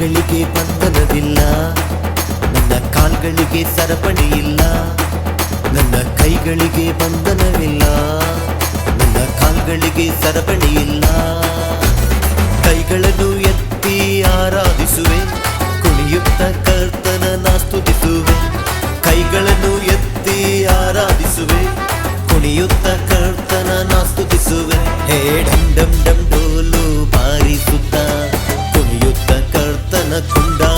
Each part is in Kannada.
ಕಾಲ್ಗಳಿಗೆ ಬಂಧನವಿಲ್ಲ. ನನ್ನ ಕಾಲ್ಗಳಿಗೆ ಸರಪಣಿ ಇಲ್ಲ ನನ್ನ ಕೈಗಳಿಗೆ ಬಂಧನವಿಲ್ಲ. ನನ್ನ ಕಾಲ್ಗಳಿಗೆ ಸರಪಣಿ ಇಲ್ಲ ಕೈಗಳನ್ನು ಎತ್ತಿ ಆರಾಧಿಸುವೆ. ಕುಣಿಯುತ್ತ ಕರ್ತನ ಸ್ತುತಿಸುವೆ. ಕೈಗಳನ್ನು ಎತ್ತಿ ಆರಾಧಿಸುವೆ. ಕುಣಿಯುತ್ತ ಕರ್ತನ ಸ್ತುತಿಸುವೆ. ಹೇ ಡಂ ಡಂ ಡಂ ಡೋಲು ಬಾರಿಸುತ್ತಾ. ಕರ್ತನ ಕೊಂಡಾಡುವ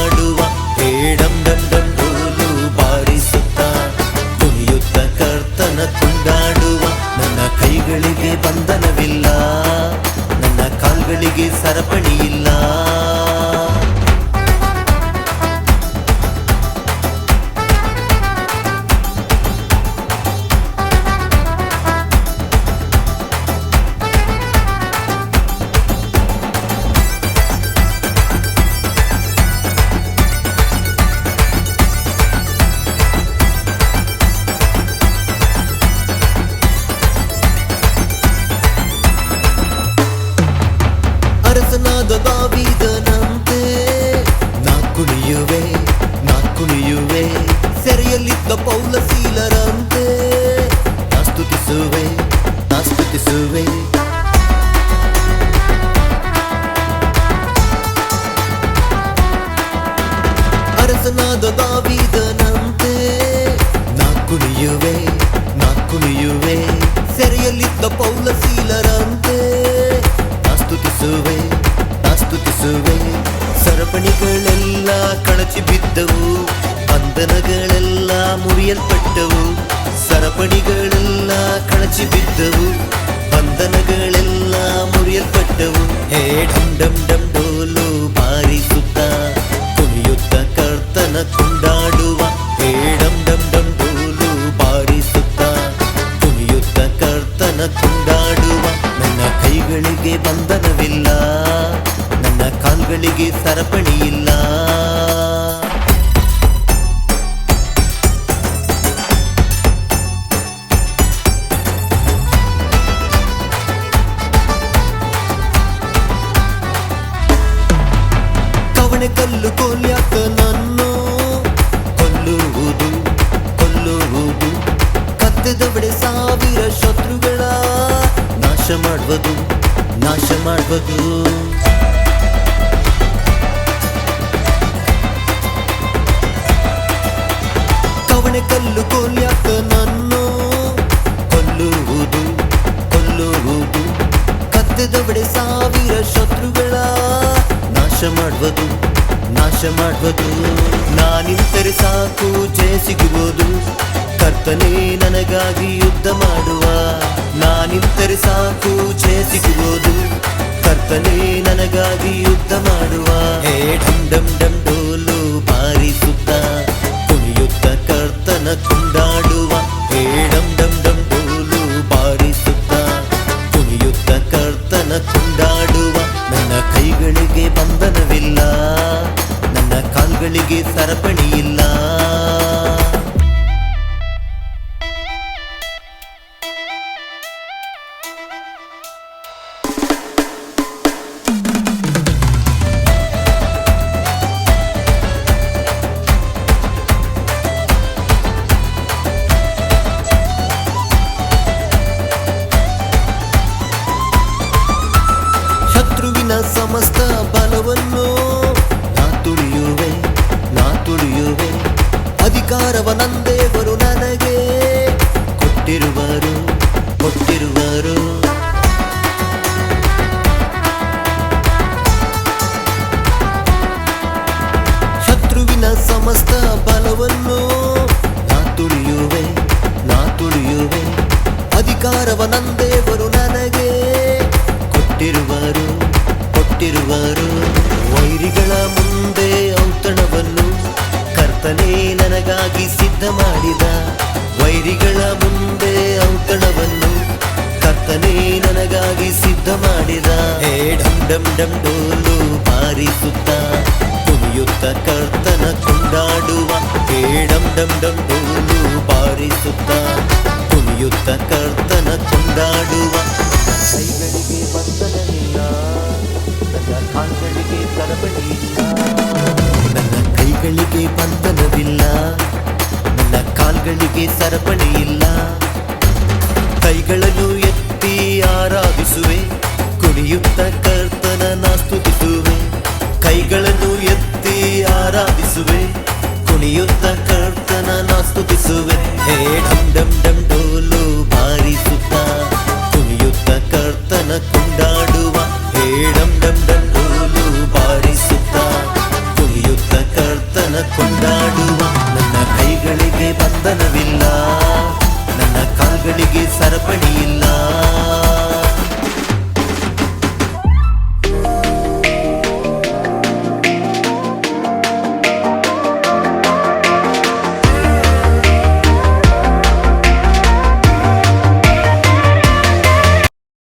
ಕಳಚಿ ಬಿದ್ದವು ಬಂಧನಗಳೆಲ್ಲ ಮುರಿಯಲ್ಪಟ್ಟವು ಸರಪಣಿಗಳೆಲ್ಲ ಕಳಚಿ ಬಿದ್ದವು ಬಂಧನಗಳೆಲ್ಲ ಮುರಿಯಲ್ಪಟ್ಟವು ಹೇ ಡಮ್ ಡಮ್ ಡಮ್ ಡೋಲು ಬಾರಿಸುತ್ತ ಕುಣಿಯುತ್ತ ಕರ್ತನ ಕೊಂಡಾಡುವ ಹೇ ಡಮ್ ಡಮ್ ಡಮ್ ಡೋಲು ಬಾರಿಸುತ್ತ ಕುಣಿಯುತ್ತ ಕರ್ತನ ಕೊಂಡಾಡುವ ನನ್ನ ಕೈಗಳಿಗೆ ಬಂಧನವಿಲ್ಲ ನನ್ನ ಕಾಲ್ಗಳಿಗೆ ಸರಪಣಿ ಇಲ್ಲ ಕೊಲ್ಯಾಕ ನನ್ನು ಕೊಲ್ಲುವುದು ಕೊಲ್ಲುವುದು. ಕತ್ತದವಡೆ ಸಾವಿರ ಶತ್ರುಗಳ ನಾಶ ಮಾಡುವುದು ನಾಶ ಮಾಡುವುದು. ಕವಣೆ ಕಲ್ಲು ಕೊಲ್ಯಾಕ ನನ್ನು ಕೊಲ್ಲುವುದು ಕೊಲ್ಲುವುದು. ಕತ್ತದವಡೆ ಸಾವಿರ ಶತ್ರುಗಳ ನಾಶ ಮಾಡುವುದು ನಾಶ ಮಾಡುವುದು ನಾನಿಂತರೆ ಸಾಕು ಜಯ ಸಿಗುವುದು ಕರ್ತನೇ ನನಗಾಗಿ ಯುದ್ಧ ಮಾಡುವ ನಾನಿಂತರೆ ಸಾಕು ಜಯ ಸಿಗುವುದು ಕರ್ತನೇ ನನಗಾಗಿ ಯುದ್ಧ ಮಾಡುವ ಹೇ ಡಮ್ ಡಮ್ ಡಮ್ ಡೋಲು ಬಾರಿಸುತ್ತ ಕುಣಿಯುತ್ತ ಕರ್ತನ ಕೊಂಡಾಡುವ ಸಮಸ್ತ ಬಲವನ್ನು ನಾ ತುಳಿಯುವೆ ನಾ ತುಳಿಯುವೆ. ಅಧಿಕಾರವ ನಂದೇವರು ನನಗೆ ಕೊಟ್ಟಿರುವರು ಕೊಟ್ಟಿರುವರು. ಸಿದ್ಧ ಮಾಡಿದ ವೈರಿಗಳ ಮುಂದೆ ಔತಣವನ್ನು ಕತ್ತನೇ ನನಗಾಗಿ ಸಿದ್ಧ ಮಾಡಿದ. ಹೇ ಡಂ ಡಂ ಡಂ ಡೋಲು ಬಾರಿಸುತ್ತ, ಕುಣಿಯುತ್ತ ಕರ್ತನ ಕೊಂಡಾಡುವ. ಹೇ ಡಂ ಡಂ ಡಂ ಡೋಲು ಬಾರಿಸುತ್ತ ನಿನಗೆ ಸರಪಳಿ ಇಲ್ಲ. ಕೈಗಳನ್ನು ಎತ್ತಿ ಆರಾಧಿಸುವೆ, ಕುಣಿಯುತ್ತ ಕರ್ತನನ ಸ್ತುತಿಸುವೆ ಕೈಗಳನ್ನು ಎತ್ತಿ ಆರಾಧಿಸುವೆ, ಕುಣಿಯುತ್ತ ಕರ್ತನನ ಸ್ತುತಿಸುವೆ ಹೇ ಡಮ್ ಡಮ್ ಡಮ್ ಡೋಲು ಬಾರಿಸುತ್ತ, ಕುಣಿಯುತ್ತ ಕರ್ತನ ಕೊಂಡಾಡುವ. ಹೇ ಡಮ್ ಡಮ್ ಡಮ್ ಡೋಲು ಬಾರಿಸುತ್ತ, ಕುಣಿಯುತ್ತ ಕರ್ತನ ಕೊಂಡಾಡುವ. படியில்